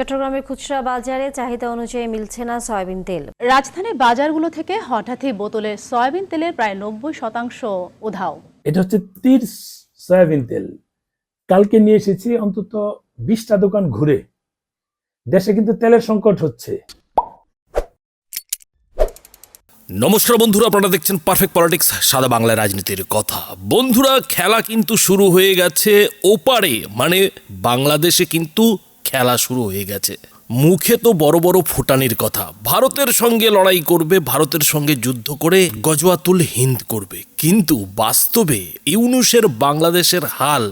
চট্টগ্রামের খুচরা বাজারে চাহিদা অনুযায়ী মিলছে না সয়াবিন তেল। রাজধানীর বাজারগুলো থেকে হঠাৎই বোতলে সয়াবিন তেলের প্রায় নব্বই শতাংশ উধাও। এটা হচ্ছে তীর সয়াবিন তেল। কালকে নিয়ে এসেছি অন্তত বিশটা দোকান ঘুরে। দেশে কিন্তু তেলের সংকট হচ্ছে। নমস্কার বন্ধুরা আপনারা দেখছেন পারফেক্ট পলিটিক্স সাদা বাংলা রাজনীতির কথা। বন্ধুরা খেলা কিন্তু শুরু হয়ে গেছে ওপারে মানে বাংলাদেশে কিন্তু খেলা শুরু হয়ে গেছে। মুখে তো বড় বড় ফুটানির কথা। ভারতের সঙ্গে লড়াই করবে, ভারতের সঙ্গে যুদ্ধ করে গজওয়াতুল হিন্দ করবে। কিন্তু বাস্তবে ইউনুসের বাংলাদেশের হাল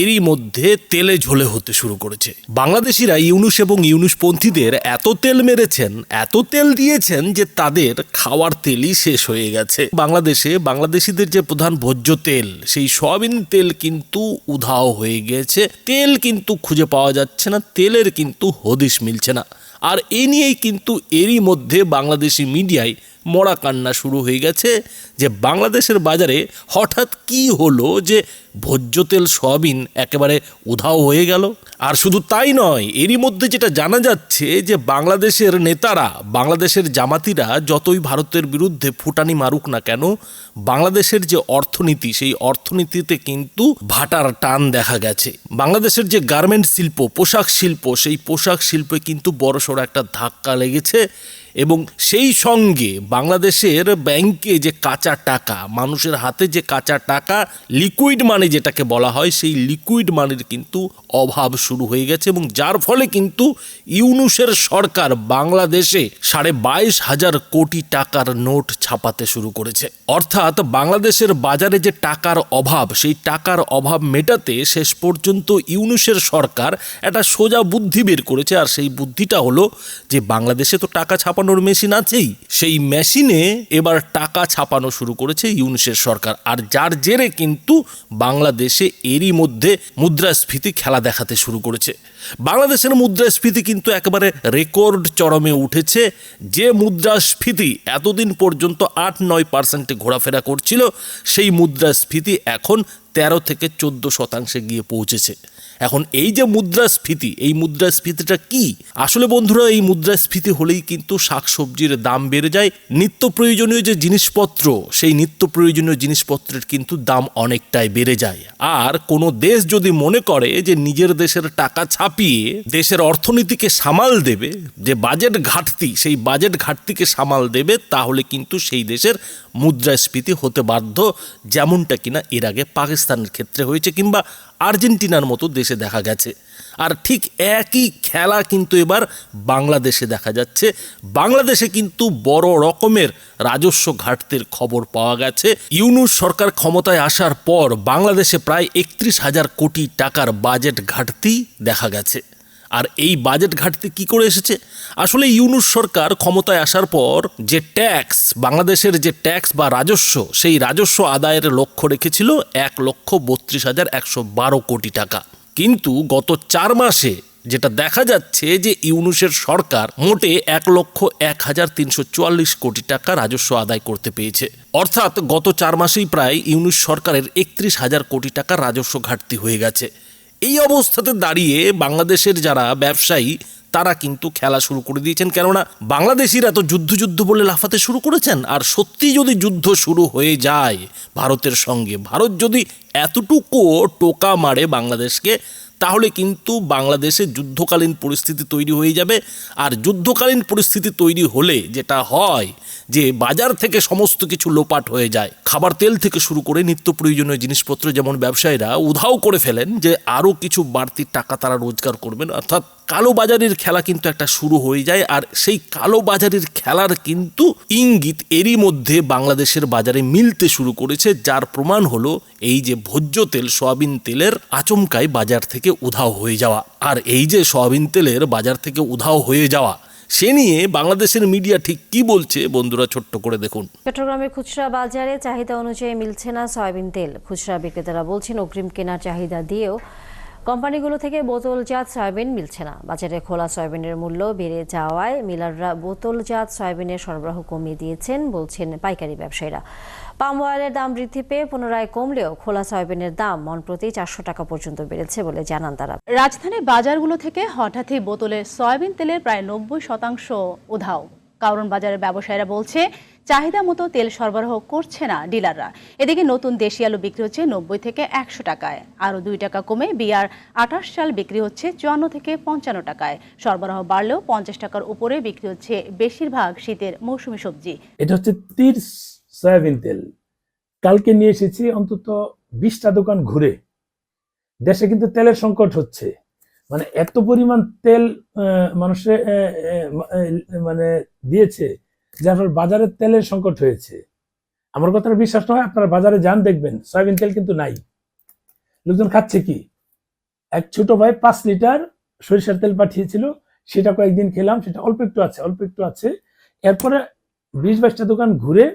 এরই মধ্যে তেলে ঝোলে হতে শুরু করেছে। বাংলাদেশিরা ইউনুস এবং ইউনুসপন্থীদের এত তেল মেরেছেন, এত তেল দিয়েছেন যে তাদের খাওয়ার তেলই শেষ হয়ে গেছে। বাংলাদেশে বাংলাদেশিদের যে প্রধান ভোজ্য তেল, সেই সয়াবিন তেল কিন্তু উধাও হয়ে গেছে। তেল কিন্তু খুঁজে পাওয়া যাচ্ছে না, তেলের কিন্তু হদিশ মিলছে না। আর এ নিয়েই কিন্তু এরই মধ্যে বাংলাদেশি মিডিয়ায় মরা কান্না শুরু হয়ে গেছে যে বাংলাদেশের বাজারে হঠাৎ কি হলো যে ভোজ্য তেল, সয়াবিন একেবারে উধাও হয়ে গেল। আর শুধু তাই নয়, এরই মধ্যে যেটা জানা যাচ্ছে যে বাংলাদেশের নেতারা, বাংলাদেশের জামাতিরা যতই ভারতের বিরুদ্ধে ফুটানি মারুক না কেন, বাংলাদেশের যে অর্থনীতি, সেই অর্থনীতিতে কিন্তু ভাটার টান দেখা গেছে। বাংলাদেশের যে গার্মেন্ট শিল্প, পোশাক শিল্প, সেই পোশাক শিল্পে কিন্তু বড়সড় একটা ধাক্কা লেগেছে। এবং সেই সঙ্গে বাংলাদেশের ব্যাংকে যে কাঁচা টাকা, মানুষের হাতে যে কাঁচা টাকা লিকুইড মানি যেটাকে বলা হয়, সেই লিকুইড মানির কিন্তু অভাব শুরু হয়ে গেছে এবং যার ফলে কিন্তু ইউনুসের সরকার বাংলাদেশে সাড়ে বাইশ হাজার কোটি টাকার নোট ছাপাতে শুরু করেছে। অর্থাৎ বাংলাদেশের বাজারে যে টাকার অভাব, সেই টাকার অভাব মেটাতে শেষ পর্যন্ত ইউনুসের সরকার একটা সোজা বুদ্ধি বের করেছে, আর সেই বুদ্ধিটা হলো যে বাংলাদেশে তো টাকা ছাপানোর মেশিন আছেই। সেই মেশিনে এবার টাকা ছাপানো শুরু করেছে ইউনুসের সরকার। আর যার জেরে কিন্তু বাংলাদেশে এরই মধ্যে মুদ্রাস্ফীতি খেলা দেখাতে শুরু করেছে। বাংলাদেশের মুদ্রাস্ফীতি কিন্তু একেবারে রেকর্ড চরমে উঠেছে। যে মুদ্রাস্ফীতি এতদিন পর্যন্ত আট নয় পার্সেন্টে ঘোরাফেরা করছিল, সেই মুদ্রাস্ফীতি এখন তেরো থেকে চোদ্দ শতাংশে গিয়ে পৌঁছেছে। এখন এই যে মুদ্রাস্ফীতি, এই মুদ্রাস্ফীতিটা কি? আসলে বন্ধুরা, এই মুদ্রাস্ফীতি হলেই কিন্তু শাকসবজির দাম বেড়ে যায়। নিত্য প্রয়োজনীয় যে জিনিসপত্র, সেই নিত্য প্রয়োজনীয় জিনিসপত্রের কিন্তু দাম অনেকটাই বেড়ে যায়। আর কোনো দেশ যদি মনে করে যে নিজের দেশের টাকা ছাপিয়ে দেশের অর্থনীতিকে সামাল দেবে, যে বাজেট ঘাটতি, সেই বাজেট ঘাটতিকে সামাল দেবে, তাহলে কিন্তু সেই দেশের মুদ্রাস্ফীতি হতে বাধ্য, যেমনটা কিনা এর আগে পাকিস্তানের ক্ষেত্রে হয়েছে, কিংবা আর্জেন্টিনার মতো দেশে দেখা গেছে। আর ঠিক একই খেলা কিন্তু এবার বাংলাদেশে দেখা যাচ্ছে। বাংলাদেশে কিন্তু বড় রকমের রাজস্ব ঘাটতির খবর পাওয়া গেছে। ইউনুস সরকার ক্ষমতায় আসার পর বাংলাদেশে প্রায় একত্রিশ হাজার কোটি টাকার বাজেট ঘাটতি দেখা গেছে। আর এই বাজেট ঘাটতি কি করে এসেছে? আসলে ইউনুস সরকার ক্ষমতায় আসার পর যে ট্যাক্স, বাংলাদেশের যে ট্যাক্স বা রাজস্ব, সেই রাজস্ব আদায়ের লক্ষ্য রেখেছিল এক লক্ষ বত্রিশ হাজার একশো বারো কোটি টাকা। কিন্তু গত চার মাসে যেটা দেখা যাচ্ছে যে ইউনুসের সরকার মোটে এক লক্ষ এক হাজার তিনশো চুয়াল্লিশ কোটি টাকা রাজস্ব আদায় করতে পেয়েছে। অর্থাৎ গত চার মাসেই প্রায় ইউনুস সরকারের একত্রিশ হাজার কোটি টাকা রাজস্ব ঘাটতি হয়ে গেছে। এই অবস্থাতে দাঁড়িয়ে বাংলাদেশের যারা ব্যবসায়ী, তারা কিন্তু খেলা শুরু করে দিয়েছেন। কেননা বাংলাদেশিরা তো যুদ্ধ যুদ্ধ বলে লাফাতে শুরু করেছেন। আর সত্যি যদি যুদ্ধ শুরু হয়ে যায় ভারতের সঙ্গে, ভারত যদি এতটুকু টোকা মারে বাংলাদেশকে তাহলে কিন্তু বাংলাদেশে যুদ্ধকালীন পরিস্থিতি তৈরি হয়ে যাবে। আর যুদ্ধকালীন পরিস্থিতি তৈরি হলে যেটা হয় যে বাজার থেকে সমস্ত কিছু লোপাট হয়ে যায়। খাবার তেল থেকে শুরু করে নিত্য প্রয়োজনীয় জিনিসপত্র যেমন ব্যবসায়ীরা উধাও করে ফেলেন যে আরও কিছু বাড়তি টাকা তারা রোজগার করবেন। অর্থাৎ কালো বাজারের খেলা কিন্তু একটা শুরু হয়ে যায়, আর সেই কালো বাজারের খেলার কিন্তু ইঙ্গিত এরই মধ্যে বাংলাদেশের বাজারে মিলতে শুরু করেছে, যার প্রমাণ হলো এই যে ভোজ্য তেল, সয়াবিন তেলের আচমকাই বাজার থেকে উধাও হয়ে যাওয়া। আর এই যে সয়াবিন তেলের বাজার থেকে উধাও হয়ে যাওয়া, সে নিয়ে বাংলাদেশের মিডিয়া ঠিক কি বলছে বন্ধুরা ছোট্ট করে দেখুন। চট্টগ্রামের খুচরা বাজারে চাহিদা অনুযায়ী মিলছে না সয়াবিন তেল। খুচরা বিক্রেতারা বলছেন, অগ্রিম কেনার চাহিদা দিয়েও কোম্পানিগুলো থেকে বোতলজাত সয়াবিন মিলছে না। বাজারে খোলা সয়াবিনের মূল্য বেড়ে যাওয়ায় মিলাররা বোতলজাত সয়াবিনের সরবরাহ কমিয়ে দিয়েছেন বলছেন পাইকারি ব্যবসায়ীরা। পাম অয়েলের দাম বৃদ্ধি পেয়ে পুনরায় কমলেও খোলা সয়াবিনের দাম মন প্রতি চারশো টাকা পর্যন্ত বেড়েছে বলে জানান তারা। রাজধানীর বাজারগুলো থেকে হঠাৎই বোতলে সয়াবিন তেলের প্রায় নব্বই শতাংশ উধাও। কারণ বাজারের ব্যবসায়ীরা বলছে, চাহিদা মতো তেল সরবরাহ করছে না ডিলাররা। এদিকে নতুন দেশি আলু বিক্রি হচ্ছে নব্বই থেকে একশো টাকায়। আরও দুই টাকা কমে বিয়ার আঠাশ চাল বিক্রি হচ্ছে চুয়ান্ন থেকে পঞ্চান্ন টাকায়। সরবরাহ বাড়লেও পঞ্চাশ টাকার উপরে বিক্রি হচ্ছে বেশিরভাগ শীতের মৌসুমী সবজি। এটা হচ্ছে তীর সয়াবিন তেল। কালকে নিয়ে এসেছি অন্তত বিশটা দোকান ঘুরে। দেশে কিন্তু তেলের সংকট হচ্ছে। মানে এত পরিমাণ তেল আহ, মানুষে আহ, আহ, মানে দিয়েছে যার ফলে বাজারে তেলের সংকট হয়েছে। আমার কথাটা বিশ্বাস নয় আপনারা বাজারে যান দেখবেন। সয়াবিন তেল কিন্তু নাই। লোকজন খাচ্ছে কি? এক ছোট ভাই পাঁচ লিটার সরিষার তেল পাঠিয়েছিল সেটা কয়েকদিন খেলাম সেটা অল্প একটু আছে অল্প একটু আছে। এরপরে বিশ বাইশটা দোকান ঘুরে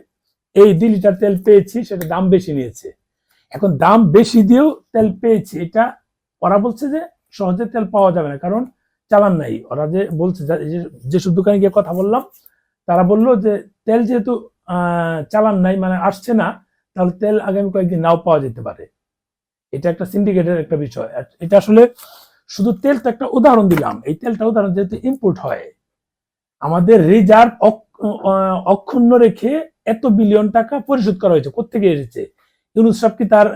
এই দুই লিটার তেল পেয়েছি সেটা দাম বেশি নিয়েছে। এখন দাম বেশি দিয়েও তেল পেয়েছি। এটা ওরা বলছে যে সহজে তেল পাওয়া যাবে না, কারণ চালান নাই। ওরা যে বলছে যেসব দোকানে গিয়ে কথা বললাম, তারা বলল যে তেল যেহেতু চালান নাই মানে আসছে না, তাহলে তেল আগামী কয়েকদিন নাও পাওয়া যেতে পারে। এটা একটা সিন্ডিকেটের একটা বিষয়। এটা আসলে শুধু তেল তো একটা উদাহরণ দিলাম। এই তেলটা উদাহরণ যেহেতু ইম্পোর্ট হয়, আমাদের রিজার্ভ অক্ষুণ্ণ রেখে এত বিলিয়ন টাকা পরিশোধ করা হয়েছে কোথেকে এসেছে? ইউনুস সাহেব কি তার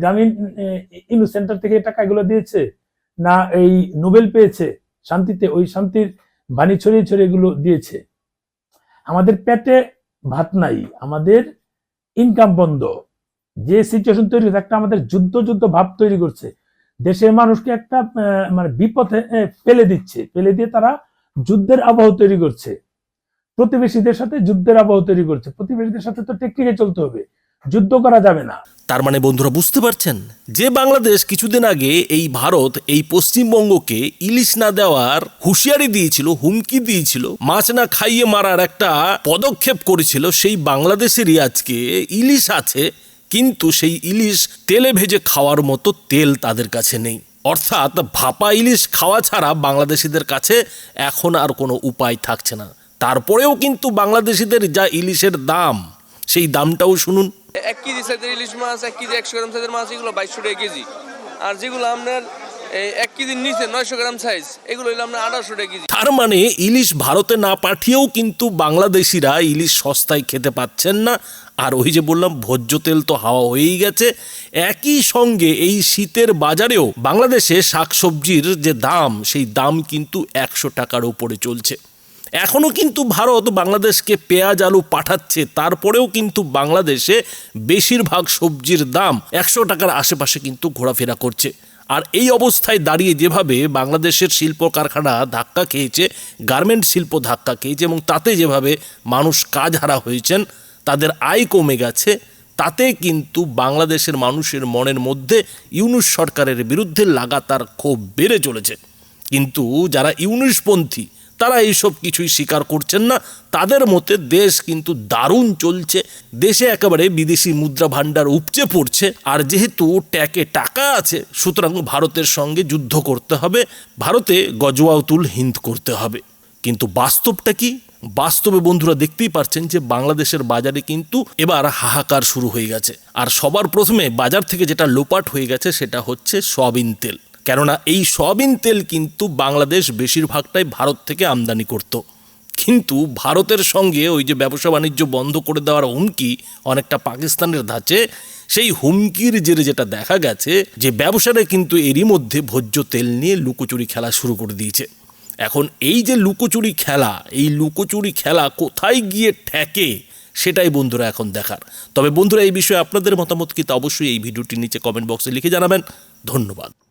গ্রামীণ ইউনুস সেন্টার থেকে টাকাগুলো দিয়েছে? না এই নোবেল পেয়েছে, শান্তিতে ওই শান্তির বাণী ছড়িয়ে ছড়িয়ে এগুলো দিয়েছে। আমাদের পেটে ভাত নাই, আমাদের ইনকাম বন্ধ। যে সিচুয়েশন তৈরি একটা আমাদের যুদ্ধ যুদ্ধ ভাব তৈরি করছে। দেশের মানুষকে একটা মানে বিপথে ফেলে দিচ্ছে। ফেলে দিয়ে তারা যুদ্ধের আবহ তৈরি করছে। প্রতিবেশীদের সাথে যুদ্ধের আবহ তৈরি করছে। প্রতিবেশীদের সাথে তো টেকনিকে চলতে হবে। যুদ্ধ করা যাবে না। তার মানে বন্ধুরা বুঝতে পারছেন? যে বাংলাদেশ কিছুদিন আগে এই ভারত, এই পশ্চিমবঙ্গকে ইলিশ না দেওয়ার হুঁশিয়ারি দিয়েছিল, হুমকি দিয়েছিল, মাছ না খাইয়ে মারার একটা পদক্ষেপ করেছিল সেই বাংলাদেশেরই আজকে ইলিশ আছে, কিন্তু সেই ইলিশ তেলে ভেজে খাওয়ার মতো তেল তাদের কাছে নেই। অর্থাৎ ভাপা ইলিশ খাওয়া ছাড়া বাংলাদেশিদের কাছে এখন আর কোনো উপায় থাকছে না। তারপরেও কিন্তু বাংলাদেশিদের যা ইলিশের দাম সেই দামটাও শুনুন। এক কেজি সাইজের ইলিশ মাছ এক কেজি একশো গ্রাম সাইজের মাছ এগুলো বাইশশো টাকা কেজি। আর যেগুলো আপনার এক কেজির নিচে নয়শো গ্রাম সাইজ এগুলো হলো আপনার আঠারোশো টাকা কেজি। তার মানে ইলিশ ভারতে না পাঠিয়েও কিন্তু বাংলাদেশিরা ইলিশ সস্তায় খেতে পাচ্ছেন না। আর ওই যে বললাম ভোজ্য তেল তো হাওয়া হয়েই গেছে। একই সঙ্গে এই শীতের বাজারেও বাংলাদেশে শাকসবজির যে দাম সেই দাম কিন্তু একশো টাকার উপরে চলছে। এখনও কিন্তু ভারত বাংলাদেশকে পেঁয়াজ, আলু পাঠাচ্ছে, তারপরেও কিন্তু বাংলাদেশে বেশিরভাগ সবজির দাম একশো টাকার আশেপাশে কিন্তু ঘোরাফেরা করছে। আর এই অবস্থায় দাঁড়িয়ে যেভাবে বাংলাদেশের শিল্প কারখানা ধাক্কা খেয়েছে, গার্মেন্ট শিল্প ধাক্কা খেয়েছে এবং তাতে যেভাবে মানুষ কাজ হারা হয়েছেন, তাদের আয় কমে গেছে, তাতে কিন্তু বাংলাদেশের মানুষের মনের মধ্যে ইউনুস সরকারের বিরুদ্ধে লাগাতার ক্ষোভ বেড়ে চলেছে। কিন্তু যারা ইউনিশপন্থী তারা এইসব কিছুই স্বীকার করছেন না। তাদের মতে দেশ কিন্তু দারুণ চলছে। দেশে একেবারে বিদেশি মুদ্রা ভাণ্ডার উপচে পড়ছে। আর যেহেতু ট্যাকে টাকা আছে, সুতরাং ভারতের সঙ্গে যুদ্ধ করতে হবে। ভারতে গজওয়াতুল হিন্দ করতে হবে। কিন্তু বাস্তবটা কি? বাস্তবে বন্ধুরা দেখতেই পারছেন যে বাংলাদেশের বাজারে কিন্তু এবার হাহাকার শুরু হয়ে গেছে। আর সবার প্রথমে বাজার থেকে যেটা লোপাট হয়ে গেছে, সেটা হচ্ছে সয়াবিন তেল। কেননা এই সয়াবিন তেল কিন্তু বাংলাদেশ বেশিরভাগটাই ভারত থেকে আমদানি করত। কিন্তু ভারতের সঙ্গে ওই যে ব্যবসা বাণিজ্য বন্ধ করে দেওয়ার হুমকি অনেকটা পাকিস্তানের ধাঁচে, সেই হুমকির জেরে যেটা দেখা গেছে যে ব্যবসাটা কিন্তু এরই মধ্যে ভোজ্য তেল নিয়ে লুকোচুরি খেলা শুরু করে দিয়েছে। এখন এই যে লুকোচুরি খেলা, এই লুকোচুরি খেলা কোথায় গিয়ে ঠেকে সেটাই বন্ধুরা এখন দেখার। তবে বন্ধুরা এই বিষয়ে আপনাদের মতামত কি তা অবশ্যই এই ভিডিওটির নিচে কমেন্ট বক্সে লিখে জানাবেন। ধন্যবাদ।